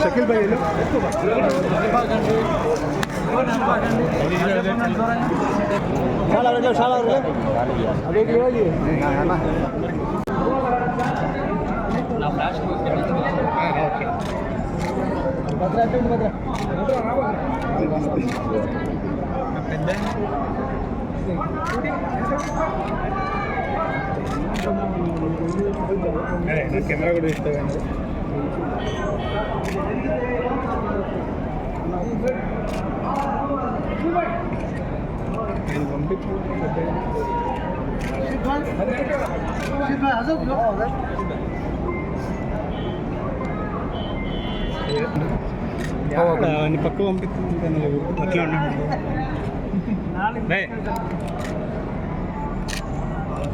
शकील भाई लो शाला रख लो शाला रख కెమెరా కూడా ఇస్తామండి నేను పంపించాను పక్క పంపిస్తుంది అట్లా ఉండండి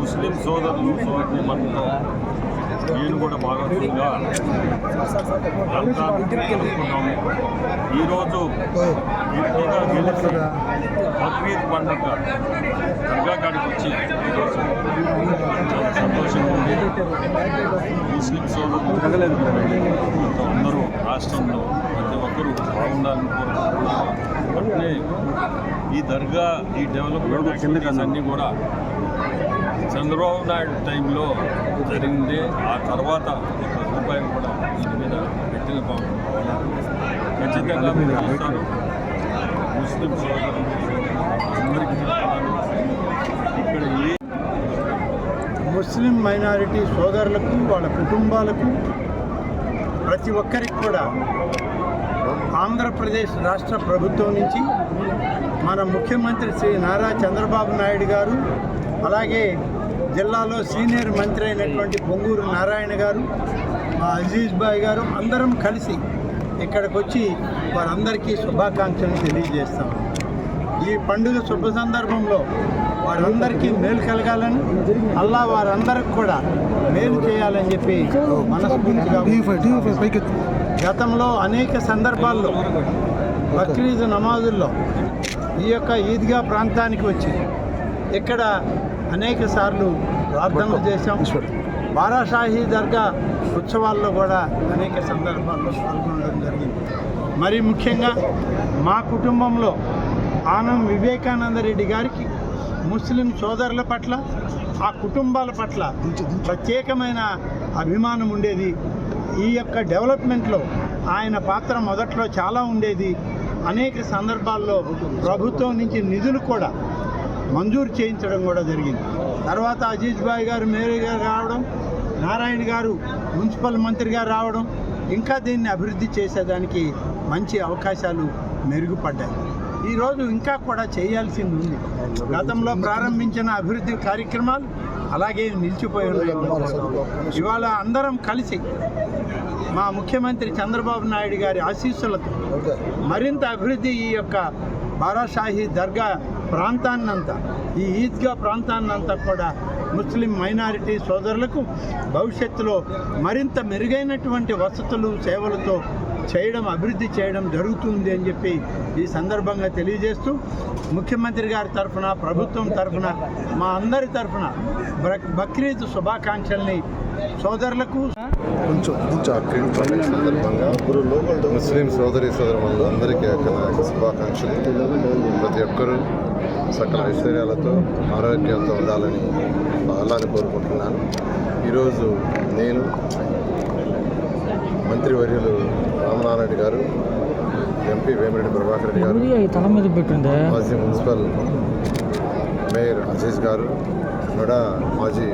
ముస్లిం సోదరులు సోదరి మనలో నేను కూడా భాగస్వామిగా జరుపుకున్నాము ఈరోజు ఇంటిగా గెలిచి బక్రీద్ పండుగ దర్గా కాడికి వచ్చి ఈరోజు సంతోషంగా ఉంది. ముస్లిం సోదరులు అందరూ రాష్ట్రంలో ప్రతి ఒక్కరూ బాగుండాలని కోరుకుంటున్నారు అట్లే ఈ దర్గా ఈ డెవలప్మెంట్ అన్నీ కూడా చంద్రబాబు నాయుడు టైంలో జరిగింది. ఆ తర్వాత ఒక రూపాయి కూడా దీని మీద పెట్టిన ఖచ్చితంగా మీరు చూస్తారు. ముస్లిం సోదరులు అందరికీ ఇక్కడ ముస్లిం మైనారిటీ సోదరులకు వాళ్ళ కుటుంబాలకు ప్రతి ఒక్కరికి కూడా ఆంధ్రప్రదేశ్ రాష్ట్ర ప్రభుత్వం నుంచి మన ముఖ్యమంత్రి శ్రీ నారా చంద్రబాబు నాయుడు గారు అలాగే జిల్లాలో సీనియర్ మంత్రి అయినటువంటి పొంగూరు నారాయణ గారు మా అజీజ్ బాయ్ గారు అందరం కలిసి ఇక్కడికి వచ్చి వారందరికీ శుభాకాంక్షలు తెలియజేస్తాం. ఈ పండుగ శుభ సందర్భంలో వారందరికీ మేలు కలగాలని అల్లా వారందరికి కూడా మేలు చేయాలని చెప్పి మనస్ఫూర్తిగా గతంలో అనేక సందర్భాల్లో బక్రీద్ నమాజుల్లో ఈ యొక్క ఈద్గా ప్రాంతానికి వచ్చి ఇక్కడ అనేక సార్లు ప్రార్థనలు చేశాం. బారాషాహి దర్గా ఉత్సవాల్లో కూడా అనేక సందర్భాల్లో పాల్గొనడం జరిగింది. మరి ముఖ్యంగా మా కుటుంబంలో ఆనం వివేకానంద రెడ్డి గారికి ముస్లిం సోదరుల పట్ల ఆ కుటుంబాల పట్ల ప్రత్యేకమైన అభిమానం ఉండేది. ఈ యొక్క డెవలప్మెంట్లో ఆయన పాత్ర మొదట్లో చాలా ఉండేది. అనేక సందర్భాల్లో ప్రభుత్వం నుంచి నిధులు కూడా మంజూరు చేయించడం కూడా జరిగింది. తర్వాత అజీజ్ బాయ్ గారు మేయర్ గారు రావడం నారాయణ గారు మున్సిపల్ మంత్రిగా రావడం ఇంకా దీన్ని అభివృద్ధి చేసేదానికి మంచి అవకాశాలు మెరుగుపడ్డాయి. ఈరోజు ఇంకా కూడా చేయాల్సింది ఉంది. గతంలో ప్రారంభించిన అభివృద్ధి కార్యక్రమాలు అలాగే నిలిచిపోయి ఉన్నాయి. ఇవాళ అందరం కలిసి మా ముఖ్యమంత్రి చంద్రబాబు నాయుడు గారి ఆశీస్సులతో మరింత అభివృద్ధి ఈ యొక్క బారాషాహి దర్గా ప్రాంతాన్నంతా ఈ ఈద్గా ప్రాంతాన్నంతా కూడా ముస్లిం మైనారిటీ సోదరులకు భవిష్యత్తులో మరింత మెరుగైనటువంటి వసతులు సేవలతో చేయడం అభివృద్ధి చేయడం జరుగుతుంది అని చెప్పి ఈ సందర్భంగా తెలియజేస్తూ ముఖ్యమంత్రి గారి తరఫున ప్రభుత్వం తరఫున మా అందరి తరఫున బక్రీద్ శుభాకాంక్షల్ని సోదరులకు కొంచెం కొంచెం అక్కడి పండుగ సందర్భంగా ముస్లిం సోదరి సోదరులు అందరికీ అక్కడ శుభాకాంక్షలు. ప్రతి ఒక్కరూ సకల ఐశ్వర్యాలతో ఆరోగ్యంతో ఉండాలని అల్లాని కోరుకుంటున్నాను. ఈరోజు నేను మంత్రివర్యులు రామనారాయణ గారు ఎంపీ వేమిరెడ్డి ప్రభాకర్ రెడ్డి గారు ఊరి తల మీద పెట్టుందే? మాజీ మున్సిపల్ మేయర్ అజీజ్ గారు కూడా మాజీ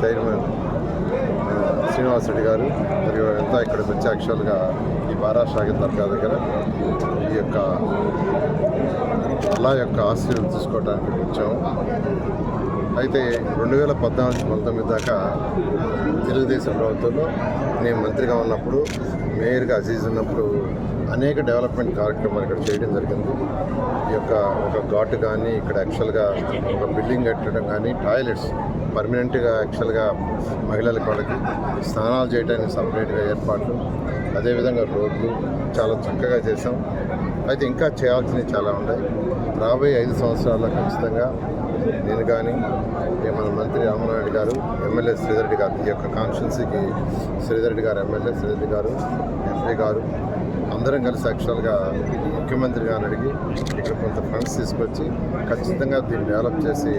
చైర్మన్ ఆ, శ్రీనివాస్ రెడ్డి గారు మరియు అంతా ఇక్కడికి వచ్చి యాక్చువల్గా ఈ బారా షాహిద్ దర్గా దగ్గర ఈ యొక్క అలా యొక్క ఆశ్రయం తీసుకోవడానికి వచ్చాము అయితే రెండు వేల పద్నాలుగు పంతొమ్మిది దాకా తెలుగుదేశం ప్రభుత్వంలో నేను మంత్రిగా ఉన్నప్పుడు మేయర్గా అజీజ్ ఉన్నప్పుడు అనేక డెవలప్మెంట్ కార్యక్రమాలు ఇక్కడ చేయడం జరిగింది. ఈ యొక్క ఒక ఘాట్ కానీ ఇక్కడ యాక్చువల్గా ఒక బిల్డింగ్ కట్టడం కానీ టాయిలెట్స్ పర్మనెంట్గా యాక్చువల్గా మహిళలకు వాళ్ళకి స్నానాలు చేయడానికి సపరేట్గా ఏర్పాట్లు అదేవిధంగా రోడ్లు చాలా చక్కగా చేసాం అయితే ఇంకా చేయాల్సినవి చాలా ఉన్నాయి. రాబోయే ఐదు సంవత్సరాల్లో ఖచ్చితంగా నేను కానీ మన మంత్రి రామనాయుడు గారు ఎమ్మెల్యే శ్రీధరెడ్డి గారు ఈ యొక్క కాన్స్టిట్యున్సీకి శ్రీధరెడ్డి గారు ఎమ్మెల్యే శ్రీధరెడ్డి గారు ఎంపీ గారు అందరం కలిసి యాక్చువల్గా ముఖ్యమంత్రి గారిని అడిగి ఇక్కడ కొంత ఫండ్స్ తీసుకొచ్చి ఖచ్చితంగా దీన్ని డెవలప్ చేసి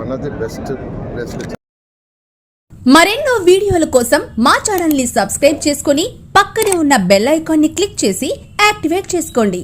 one of the best place మరెన్నో వీడియోల కోసం మా ఛానల్ని సబ్స్క్రైబ్ చేసుకుని పక్కనే ఉన్న బెల్ ఐకాన్ని క్లిక్ చేసి యాక్టివేట్ చేసుకోండి.